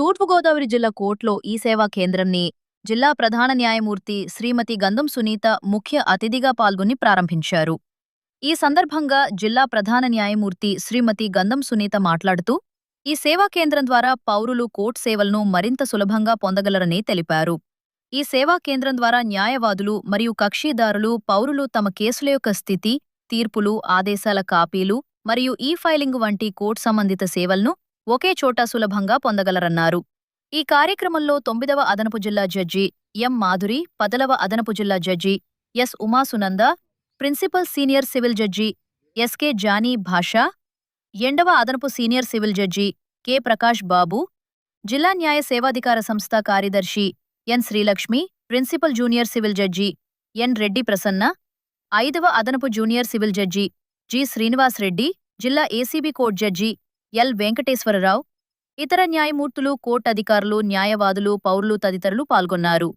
తూర్పుగోదావరి జిల్లా కోట్లో ఈ సేవా కేంద్రంని జిల్లా ప్రధాన న్యాయమూర్తి శ్రీమతి గంధం సునీత ముఖ్య అతిథిగా పాల్గొని ప్రారంభించారు. ఈ సందర్భంగా జిల్లా ప్రధాన న్యాయమూర్తి శ్రీమతి గంధం సునీత మాట్లాడుతూ ఈ సేవా కేంద్రం ద్వారా పౌరులు కోర్టు సేవలను మరింత సులభంగా పొందగలరని తెలిపారు. ఈ సేవా కేంద్రం ద్వారా న్యాయవాదులు మరియు కక్షిదారులు పౌరులు తమ కేసుల యొక్క స్థితి తీర్పులు ఆదేశాల కాపీలు మరియు ఈ ఫైలింగ్ వంటి కోర్టు సంబంధిత సేవలను ఒకే చోట సులభంగా పొందగలరన్నారు. ఈ కార్యక్రమంలో తొమ్మిదవ అదనపు జిల్లా జడ్జి ఎం మాధురి పదలవ అదనపు జిల్లా judge S Umasunanda principal senior civil judge SK Jani Basha ఎండవ అదనపు senior civil judge K Prakash Babu జిల్లా న్యాయ సేవాధికార సంస్థ కార్యదర్శి N Srilakshmi principal junior civil judge N Reddy Prasanna ఐదవ అదనపు junior civil judge G Srinivas Reddy జిల్లా ACB court judge L. Venkateswara Rao ఇతర న్యాయమూర్తులు కోర్టు అధికారులు న్యాయవాదులు పౌరులు తదితరులు పాల్గొన్నారు.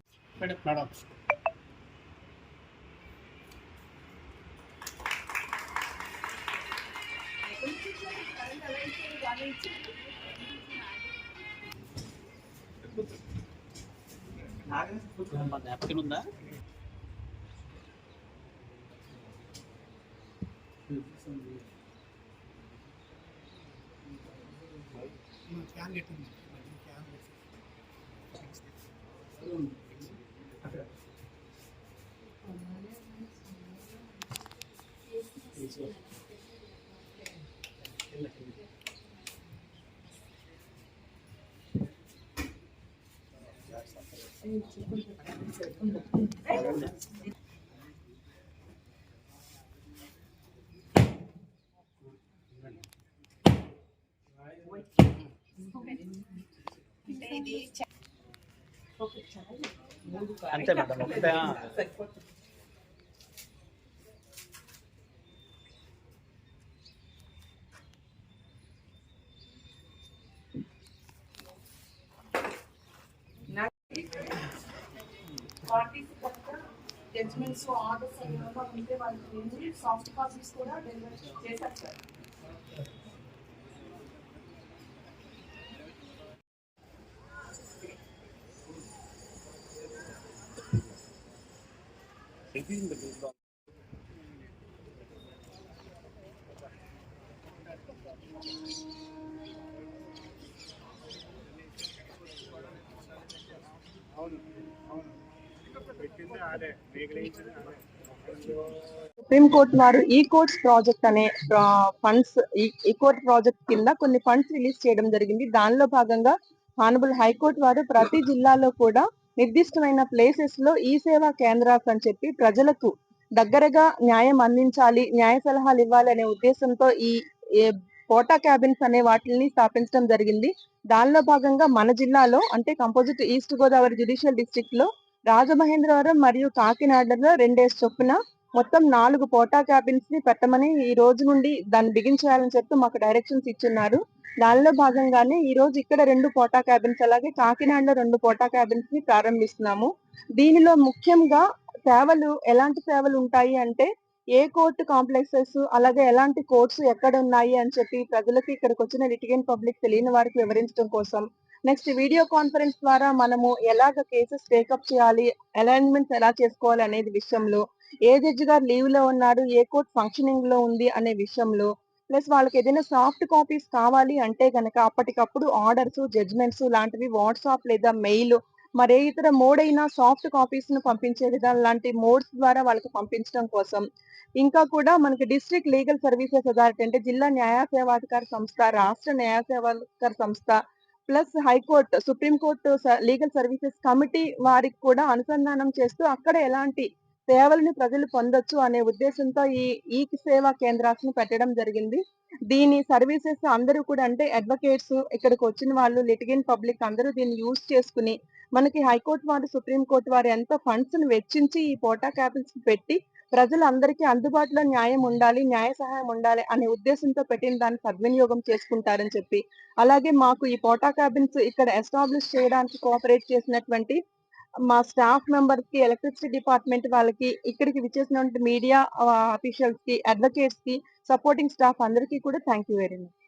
you can get in, but you can get in. Thank you. అంతే మేడం ఒకటే. పార్టీస్ కనుక జడ్జ్మెంట్స్ ఆర్డర్స్ ఏమైనా ఉంటే వాళ్ళకి సాఫ్ట్ కాపీస్ కూడా డెలివర్ చేశారు సార్. సుప్రీం సుప్రీంకోర్టు వారు ఈ కోర్ట్స్ ప్రాజెక్ట్ అనే ఫండ్స్ ఈ కోర్ట్ ప్రాజెక్ట్ కింద కొన్ని ఫండ్స్ రిలీజ్ చేయడం జరిగింది. దానిలో భాగంగా హానబుల్ హైకోర్టు వారు ప్రతి జిల్లాలో కూడా నిర్దిష్టమైన ప్లేసెస్లో ఈ సేవా కేంద్రాస్ అని చెప్పి ప్రజలకు దగ్గరగా న్యాయం అందించాలి న్యాయ సలహాలు ఇవ్వాలి అనే ఉద్దేశంతో ఈ ఏ క్యాబిన్స్ అనే వాటిని స్థాపించడం జరిగింది. దానిలో భాగంగా మన జిల్లాలో అంటే కంపోజిట్ ఈస్ట్ గోదావరి జ్యుడిషియల్ డిస్ట్రిక్ట్లో రాజమహేంద్రవరం మరియు కాకినాడలో రెండేసి చొప్పున మొత్తం నాలుగు పోటా క్యాబిన్స్ని పెట్టమని ఈ రోజు నుండి దాన్ని బిగించేయాలని చెప్పి మాకు డైరెక్షన్స్ ఇచ్చున్నారు. దానిలో భాగంగానే ఈ రోజు ఇక్కడ రెండు పోటా క్యాబిన్స్ అలాగే కాకినాడలో రెండు పోటా క్యాబిన్స్ని ప్రారంభిస్తున్నాము. దీనిలో ముఖ్యంగా సేవలు ఎలాంటి సేవలు ఉంటాయి అంటే ఏ కోర్టు కాంప్లెక్సెస్ అలాగే ఎలాంటి కోర్ట్స్ ఎక్కడ ఉన్నాయి అని చెప్పి ప్రజలకు ఇక్కడికి వచ్చిన లిటిగెంట్ పబ్లిక్ తెలియని వారికి వివరించడం కోసం. నెక్స్ట్ వీడియో కాన్ఫరెన్స్ ద్వారా మనము ఎలాగ కేసెస్ టేకప్ చేయాలి అలైన్మెంట్స్ ఎలా చేసుకోవాలి అనేది విషయంలో ఏ జడ్జి గారు లీవ్లో ఉన్నారు ఏ కోర్ట్ ఫంక్షనింగ్లో ఉంది అనే విషయంలో ప్లస్ వాళ్ళకి ఏదైనా సాఫ్ట్ కాపీస్ కావాలి అంటే గనక అప్పటికప్పుడు ఆర్డర్స్ జడ్జ్మెంట్స్ లాంటివి వాట్సాప్ లేదా మెయిల్ మరే ఇతర మోడ్ అయినా సాఫ్ట్ కాపీస్ను పంపించే విధానం లాంటి మోడ్స్ ద్వారా వాళ్ళకి పంపించడం కోసం. ఇంకా కూడా మనకి డిస్ట్రిక్ట్ లీగల్ సర్వీసెస్ అథారిటీ అంటే జిల్లా న్యాయ సేవాధికార సంస్థ రాష్ట్ర న్యాయ సేవాధికార సంస్థ plus high court supreme court legal services committee వారికి కూడా అనుసంధానం చేస్తూ అక్కడ ఎలాంటి సేవలను ప్రజలు పొందొచ్చు అనే ఉద్దేశంతో ఈ ఈ సేవా కేంద్రాలను పెట్టడం జరిగింది. దీని సర్వీసెస్ అందరూ కూడా అంటే అడ్వకేట్స్ ఇక్కడికి వచ్చిన వాళ్ళు లిటిగన్ పబ్లిక్ అందరూ దీన్ని యూజ్ చేసుకుని మనకి హైకోర్టు వారు సుప్రీంకోర్టు వారు ఎంతో ఫండ్స్ను వెచ్చించి ఈ పోటా క్యాబిన్స్ పెట్టి ప్రజలందరికీ అందుబాటులో న్యాయం ఉండాలి న్యాయ సహాయం ఉండాలి అనే ఉద్దేశంతో పెట్టిన దాన్ని సద్వినియోగం చేసుకుంటారని చెప్పి. అలాగే మాకు ఈ పోటా క్యాబిన్స్ ఇక్కడ ఎస్టాబ్లిష్ చేయడానికి కోఆపరేట్ చేసినటువంటి మా స్టాఫ్ మెంబర్స్కి ఎలక్ట్రిసిటీ డిపార్ట్మెంట్ వాళ్ళకి ఇక్కడికి విచ్చేసినటువంటి మీడియా అఫీషియల్స్కి అడ్వకేట్స్కి సపోర్టింగ్ స్టాఫ్ అందరికీ కూడా థ్యాంక్ యూ వెరీ మచ్.